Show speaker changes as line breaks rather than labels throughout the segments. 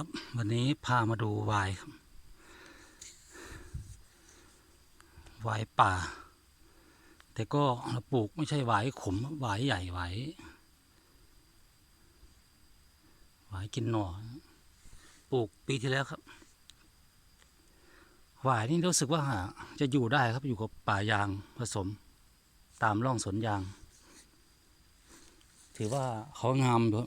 ครับ วันนี้พามาดูวายครับวายป่า แต่ก็เราปลูกไม่ใช่วายขมวายใหญ่วายวายกินหน่อปลูกปีที่แล้วครับวายนี่รู้สึกว่าจะอยู่ได้ครับอยู่กับป่ายางผสม ตามร่องสวนยาง ถือว่าเขางามอยู่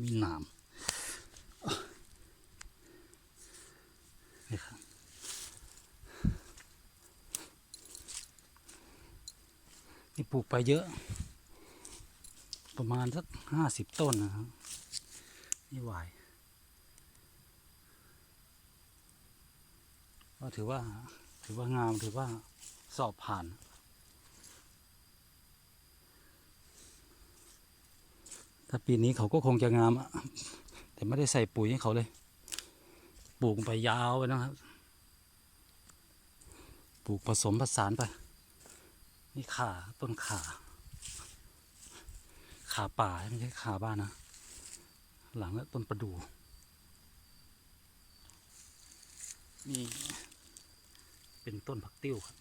มีหนามนี่ครับนี่ปลูกไปเยอะ ประมาณสักห้าสิบต้นนะครับนี่ไหวก็ถือว่าถือว่างามถือว่าสอบผ่าน ถ้าปีนี้เขาก็คงจะงามอะแต่ไม่ได้ใส่ปุ๋ยให้เขาเลย ปลูกไปยาวไปนะครับ ปลูกผสมผสานไป นี่ขาต้นขา ขาป่าไม่ใช่ขาบ้านนะ หลังแล้วต้นประดู่นี่เป็นต้นผักติ้วครับ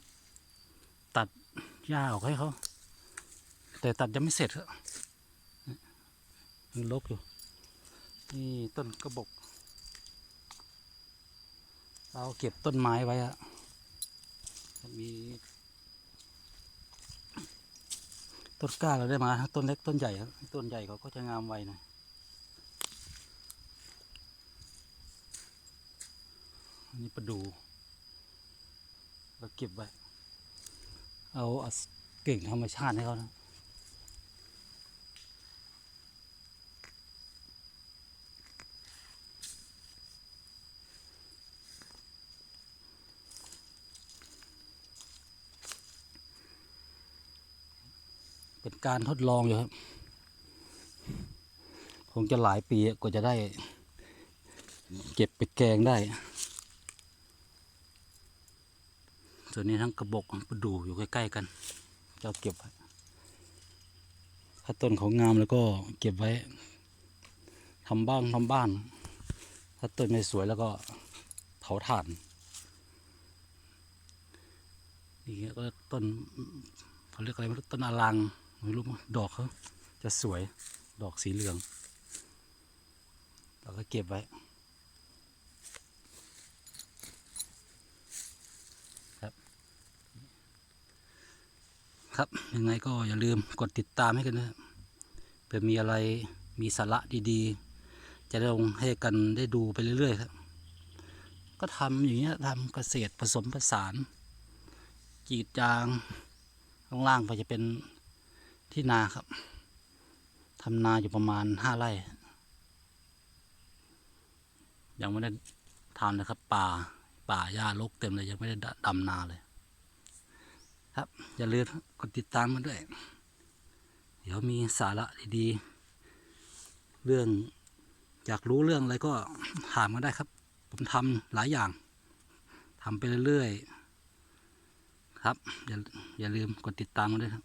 ตัดหญ้าออกให้เขา แต่ตัดยังไม่เสร็จครับ ยังลกอยู่ นี่ต้นกระบอก เราเก็บต้นไม้ไว้อะมีต้นกล้าเราได้มา ต้นเล็กต้นใหญ่ต้นใหญ่เขาก็จะงามไวหน่อยอันนี้ประดูเราเก็บไว้ เอาเอาเก่งธรรมชาติให้เขานะ เป็นการทดลองอยู่ครับ คงจะหลายปีกว่าจะได้ เก็บไปแกงได้ ส่วนนี้ทั้งกระบอกประดูอยู่ใกล้ๆกันจะเอาเก็บไว้ถ้าต้นขางามแล้วก็เก็บไว้ทำบ้างทำบ้าน ถ้าต้นไม่สวยแล้วก็เผาถ่านนี่ก็ต้นเขาเรียกอะไรไม่รู้ต้นอลัง ไม่รู้มั้งดอกเขาจะสวยดอกสีเหลือง เราก็เก็บไว้ครับครับยังไงก็อย่าลืมกดติดตามให้กันนะเผื่อมีอะไรมีสาระดีๆ จะได้ลงให้กันได้ดูไปเรื่อยๆครับ ก็ทำอย่างเงี้ยทำเกษตรผสมผสานกรีดยางข้างล่างก็จะเป็น ที่นาครับทำนาอยู่ประมาณห้าไร่ ยังไม่ได้ทำนะครับ ป่าป่าหญ้ารกเต็มเลยยังไม่ได้ดดำนาเลย ครับ อย่าลืมกดติดตามมาด้วย เดี๋ยวมีสาระดีๆ เรื่องอยากรู้เรื่องอะไรก็ถามมาได้ครับ ผมทำหลายอย่างทำไปเรื่อยๆ ครับ อย่าอย่าลืมกดติดตามมาด้วยครับ